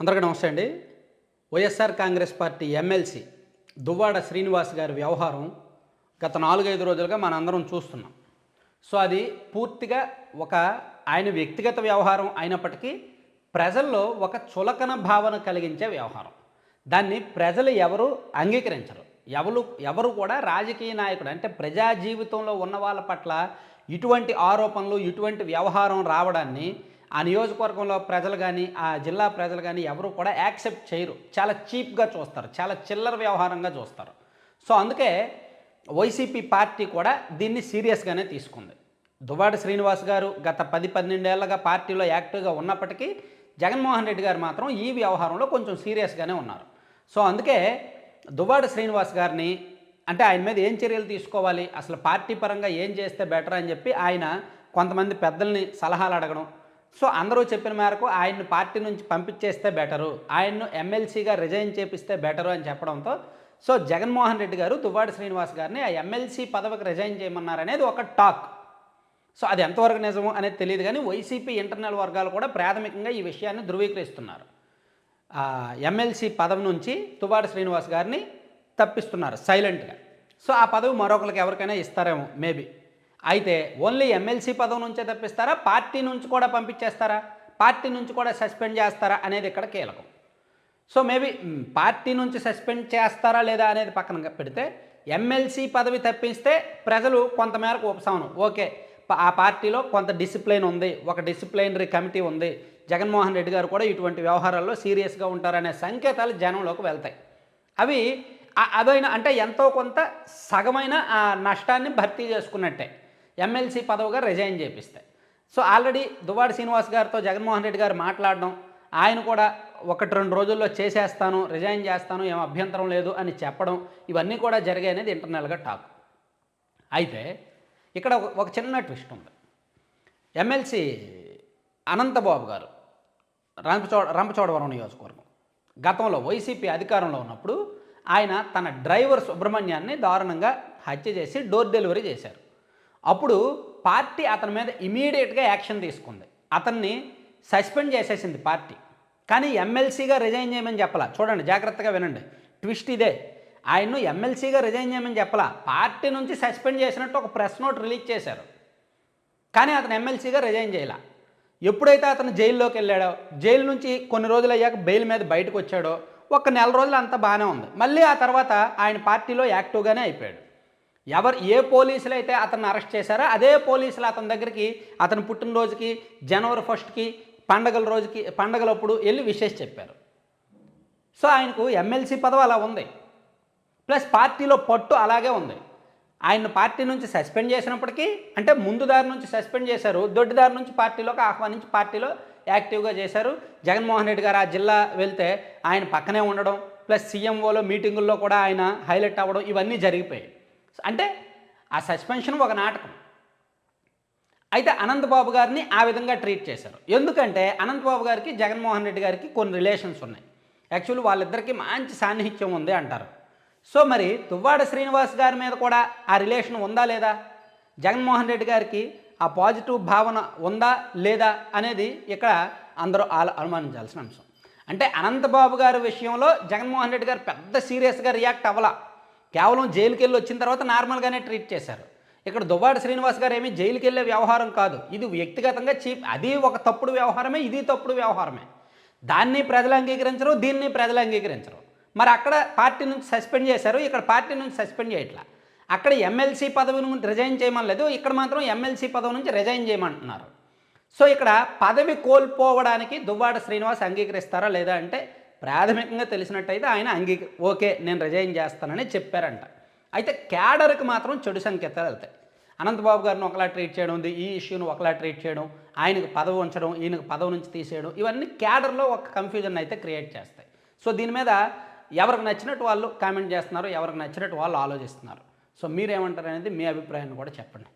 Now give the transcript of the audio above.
అందరికీ నమస్తే అండి. వైఎస్ఆర్ కాంగ్రెస్ పార్టీ ఎమ్మెల్సీ దువ్వాడ శ్రీనివాస్ గారి వ్యవహారం గత నాలుగైదు రోజులుగా మనందరం చూస్తున్నాం. సో అది పూర్తిగా ఒక ఆయన వ్యక్తిగత వ్యవహారం అయినప్పటికీ ప్రజల్లో ఒక చులకన భావన కలిగించే వ్యవహారం. దాన్ని ప్రజలు ఎవరు అంగీకరించరు. ఎవరు ఎవరు కూడా రాజకీయ నాయకుడు అంటే ప్రజా జీవితంలో ఉన్న వాళ్ళ పట్ల ఇటువంటి ఆరోపణలు ఇటువంటి వ్యవహారం రావడాన్ని ఆ నియోజకవర్గంలో ప్రజలు కానీ ఆ జిల్లా ప్రజలు కానీ ఎవరు కూడా యాక్సెప్ట్ చేయరు. చాలా చీప్గా చూస్తారు. చాలా చిల్లర వ్యవహారంగా చూస్తారు. సో అందుకే వైసీపీ పార్టీ కూడా దీన్ని సీరియస్గానే తీసుకుంది. దువ్వాడ శ్రీనివాస్ గారు గత పది పన్నెండేళ్ళుగా పార్టీలో యాక్టివ్గా ఉన్నప్పటికీ జగన్మోహన్ రెడ్డి గారు మాత్రం ఈ వ్యవహారంలో కొంచెం సీరియస్గానే ఉన్నారు. సో అందుకే దువ్వాడ శ్రీనివాస్ గారిని అంటే ఆయన మీద ఏం చర్యలు తీసుకోవాలి? అసలు పార్టీ పరంగా ఏం చేస్తే బెటర్ అని చెప్పి ఆయన కొంతమంది పెద్దల్ని సలహాలు అడగడం సో అందరూ చెప్పిన మేరకు ఆయన్ని పార్టీ నుంచి పంపించేస్తే బెటరు ఆయన్ను ఎమ్మెల్సీగా రిజైన్ చేపిస్తే బెటరు అని చెప్పడంతో సో జగన్మోహన్ రెడ్డి గారు దువ్వాడి శ్రీనివాస్ గారిని ఆ ఎమ్మెల్సీ పదవికి రిజైన్ చేయమన్నారనేది ఒక టాక్. సో అది ఎంతవరకు నిజము అనేది తెలియదు కానీ వైసీపీ ఇంటర్నల్ వర్గాలు కూడా ప్రాథమికంగా ఈ విషయాన్ని ధృవీకరిస్తున్నారు. ఎమ్మెల్సీ పదవి నుంచి తుబాడ శ్రీనివాస్ గారిని తప్పిస్తున్నారు సైలెంట్గా. సో ఆ పదవి మరొకరికి ఎవరికైనా ఇస్తారేమో మేబీ. అయితే ఓన్లీ ఎమ్మెల్సీ పదవి నుంచే తప్పిస్తారా? పార్టీ నుంచి కూడా పంపించేస్తారా? పార్టీ నుంచి కూడా సస్పెండ్ చేస్తారా? అనేది ఇక్కడ కీలకం. సో మేబీ పార్టీ నుంచి సస్పెండ్ చేస్తారా లేదా అనేది పక్కన పెడితే ఎమ్మెల్సీ పదవి తప్పిస్తే ప్రజలు కొంతమేరకు ఉపశమనం. ఓకే ఆ పార్టీలో కొంత డిసిప్లిన్ ఉంది ఒక డిసిప్లైనరీ కమిటీ ఉంది జగన్మోహన్ రెడ్డి గారు కూడా ఇటువంటి వ్యవహారాల్లో సీరియస్గా ఉంటారనే సంకేతాలు జనంలోకి వెళ్తాయి. అవి అదైన అదైనా అంటే ఎంతో కొంత సగమైన ఆ నష్టాన్ని భర్తీ చేసుకున్నట్టే. ఎమ్మెల్సీ పదవిగా రిజైన్ చేపిస్తాయి. సో ఆల్రెడీ దువ్వాడ శ్రీనివాస్ గారితో జగన్మోహన్ రెడ్డి గారు మాట్లాడడం ఆయన కూడా ఒకటి రెండు రోజుల్లో చేసేస్తాను రిజైన్ చేస్తాను ఏం అభ్యంతరం లేదు అని చెప్పడం ఇవన్నీ కూడా జరిగాయి అనేది ఇంటర్నల్గా టాక్ అయితే ఇక్కడ ఒక- ఒక చిన్న ట్విస్ట్ ఉంది. ఎమ్మెల్సీ అనంతబాబు గారు రంపచోడ రంపచోడవరం నియోజకవర్గం. గతంలో వైసీపీ అధికారంలో ఉన్నప్పుడు ఆయన తన డ్రైవర్ సుబ్రహ్మణ్యాన్ని దారుణంగా హత్య చేసి డోర్ డెలివరీ చేశారు. అప్పుడు పార్టీ అతని మీద ఇమీడియట్గా యాక్షన్ తీసుకుంది. అతన్ని సస్పెండ్ చేసేసింది పార్టీ. కానీ ఎమ్మెల్సీగా రిజైన్ చేయమని చెప్పలా. చూడండి జాగ్రత్తగా వినండి. ట్విస్ట్ ఇదే. ఆయన్ను ఎమ్మెల్సీగా రిజైన్ చేయమని చెప్పలా. పార్టీ నుంచి సస్పెండ్ చేసినట్టు ఒక ప్రెస్ నోట్ రిలీజ్ చేశారు. కానీ అతను ఎమ్మెల్సీగా రిజైన్ చేయలా. ఎప్పుడైతే అతను జైల్లోకి వెళ్ళాడో జైలు నుంచి కొన్ని రోజులు అయ్యాక బెయిల్ మీద బయటకు వచ్చాడో ఒక నెల రోజులు అంతా బాగానే ఉంది. మళ్ళీ ఆ తర్వాత ఆయన పార్టీలో యాక్టివ్గానే అయిపోయాడు. ఎవరు ఏ పోలీసులు అయితే అతన్ని అరెస్ట్ చేశారో అదే పోలీసులు అతని దగ్గరికి అతని పుట్టినరోజుకి జనవరి ఫస్ట్కి పండగల రోజుకి పండగలప్పుడు వెళ్ళి విషేష్ చెప్పారు. సో ఆయనకు ఎమ్మెల్సీ పదవి అలా ఉంది. ప్లస్ పార్టీలో పట్టు అలాగే ఉంది. ఆయన పార్టీ నుంచి సస్పెండ్ చేసినప్పటికీ అంటే ముందు దారి నుంచి సస్పెండ్ చేశారు దొడ్డి దారి నుంచి పార్టీలోకి ఆహ్వానించి పార్టీలో యాక్టివ్గా చేశారు. జగన్మోహన్ రెడ్డి గారు ఆ జిల్లా వెళ్తే ఆయన పక్కనే ఉండడం ప్లస్ సీఎంఓలో మీటింగుల్లో కూడా ఆయన హైలైట్ అవ్వడం ఇవన్నీ జరిగిపోయాయి. అంటే ఆ సస్పెన్షన్ ఒక నాటకం. అయితే అనంతబాబు గారిని ఆ విధంగా ట్రీట్ చేశారు. ఎందుకంటే అనంతబాబు గారికి జగన్మోహన్ రెడ్డి గారికి కొన్ని రిలేషన్స్ ఉన్నాయి. యాక్చువల్లీ వాళ్ళిద్దరికీ మంచి సాన్నిహిత్యం ఉంది అంటారు. సో మరి తువ్వాడ శ్రీనివాస్ గారి మీద కూడా ఆ రిలేషన్ ఉందా లేదా? జగన్మోహన్ రెడ్డి గారికి ఆ పాజిటివ్ భావన ఉందా లేదా అనేది ఇక్కడ అందరూ ఆల అనుమానించాల్సిన అంశం. అంటే అనంతబాబు గారి విషయంలో జగన్మోహన్ రెడ్డి గారు పెద్ద సీరియస్గా రియాక్ట్ అవ్వాల. కేవలం జైలుకి వెళ్ళి వచ్చిన తర్వాత నార్మల్గానే ట్రీట్ చేశారు. ఇక్కడ దువ్వాడ శ్రీనివాస్ గారు ఏమీ జైలుకి వెళ్ళే వ్యవహారం కాదు. ఇది వ్యక్తిగతంగా చీప్ అది ఒక తప్పుడు వ్యవహారమే ఇది తప్పుడు వ్యవహారమే. దాన్ని ప్రజలు అంగీకరించరు దీన్ని ప్రజలు అంగీకరించరు. మరి అక్కడ పార్టీ నుంచి సస్పెండ్ చేశారు ఇక్కడ పార్టీ నుంచి సస్పెండ్ చేయట్లా. అక్కడ ఎమ్మెల్సీ పదవి నుంచి రిజైన్ చేయమనలేదు ఇక్కడ మాత్రం ఎమ్మెల్సీ పదవి నుంచి రిజైన్ చేయమంటున్నారు. సో ఇక్కడ పదవి కోల్పోవడానికి దువ్వాడ శ్రీనివాస్ అంగీకరిస్తారా లేదా అంటే ప్రాథమికంగా తెలిసినట్టయితే ఆయన అంగీక ఓకే నేను రిజైన్ చేస్తానని చెప్పారంట. అయితే క్యాడర్కి మాత్రం చెడు సంకేతాలు వెళ్తాయి. అనంతబాబు గారిని ఒకలా ట్రీట్ చేయడం ఉంది ఈ ఇష్యూను ఒకలా ట్రీట్ చేయడం ఆయనకు పదవి ఉంచడం ఈయనకు పదవి నుంచి తీసేయడం ఇవన్నీ క్యాడర్లో ఒక కన్ఫ్యూజన్ అయితే క్రియేట్ చేస్తాయి. సో దీని మీద ఎవరికి నచ్చినట్టు వాళ్ళు కామెంట్ చేస్తున్నారు ఎవరికి నచ్చినట్టు వాళ్ళు ఆలోచిస్తున్నారు. సో మీరేమంటారు అనేది మీ అభిప్రాయాన్ని కూడా చెప్పండి.